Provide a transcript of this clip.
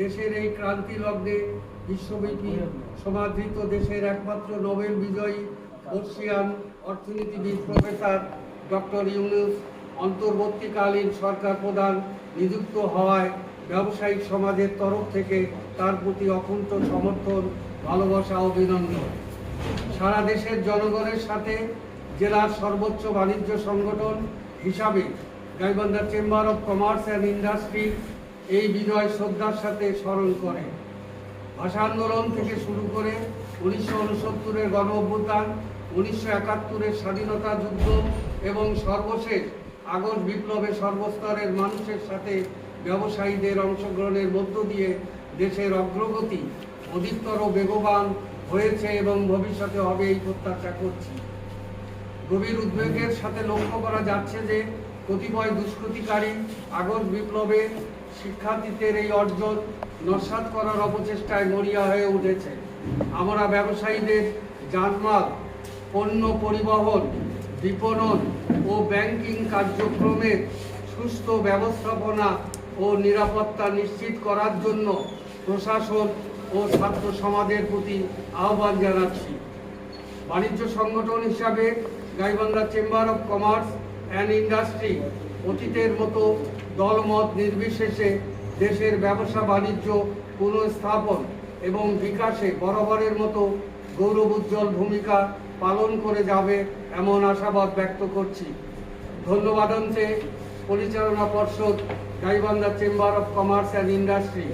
দেশের এই ক্রান্তি লগ্নে বিশ্বব্যাপী সমাদৃত দেশের একমাত্র নোবেল বিজয়ী বর্ষিয়ান অর্থনীতিবিদ প্রফেসর ডক্টর ইউনুস অন্তর্বর্তীকালীন সরকার প্রধান নিযুক্ত হওয়ায় ব্যবসায়িক সমাজের তরফ থেকে তার প্রতি অকুণ্ঠ সমর্থন, ভালোবাসা, অভিনন্দন। সারা দেশের জনগণের সাথে জেলার সর্বোচ্চ বাণিজ্য সংগঠন হিসাবে Gaibandha chamber of commerce and industry এই বিজয় শ্রদ্ধার সাথে স্মরণ করে। ভাষা আন্দোলন থেকে শুরু করে উনিশশো উনসত্তরের গণ অভ্যুত্থান, উনিশশো একাত্তরের স্বাধীনতা যুদ্ধ এবং সর্বশেষ আগস্ট বিপ্লবে সর্বস্তরের মানুষের সাথে ব্যবসায়ীদের অংশগ্রহণের মধ্য দিয়ে দেশের অগ্রগতি অধিকতর বেগবান হয়েছে এবং ভবিষ্যতে হবে এই প্রত্যাশা করছি। গভীর উদ্বেগের সাথে লক্ষ্য করা যাচ্ছে যে কতিপয় দুষ্কৃতিকারী আগস্ট বিপ্লবে শিক্ষার্থীদের এই অর্জন নস্বাত করার অপচেষ্টায় মরিয়া হয়ে উঠেছে। আমরা ব্যবসায়ীদের জানমাল পণ্য পরিবহন, বিপণন ও ব্যাংকিং কার্যক্রমের সুস্থ ব্যবস্থাপনা ও নিরাপত্তা নিশ্চিত করার জন্য প্রশাসন ও ছাত্র সমাজের প্রতি আহ্বান জানাচ্ছি। বাণিজ্য সংগঠন হিসাবে Gaibandha chamber of commerce and industry অতীতের মতো দলমত নির্বিশেষে দেশের ব্যবসা বাণিজ্য পুনঃস্থাপন এবং বিকাশে বরাবরের মতো গৌরব উজ্জ্বল ভূমিকা পালন করে যাবে এমন আশাবাদ ব্যক্ত করছি। ধন্যবাদ পরিচালনা পর্ষদ, Gaibandha chamber of commerce and industry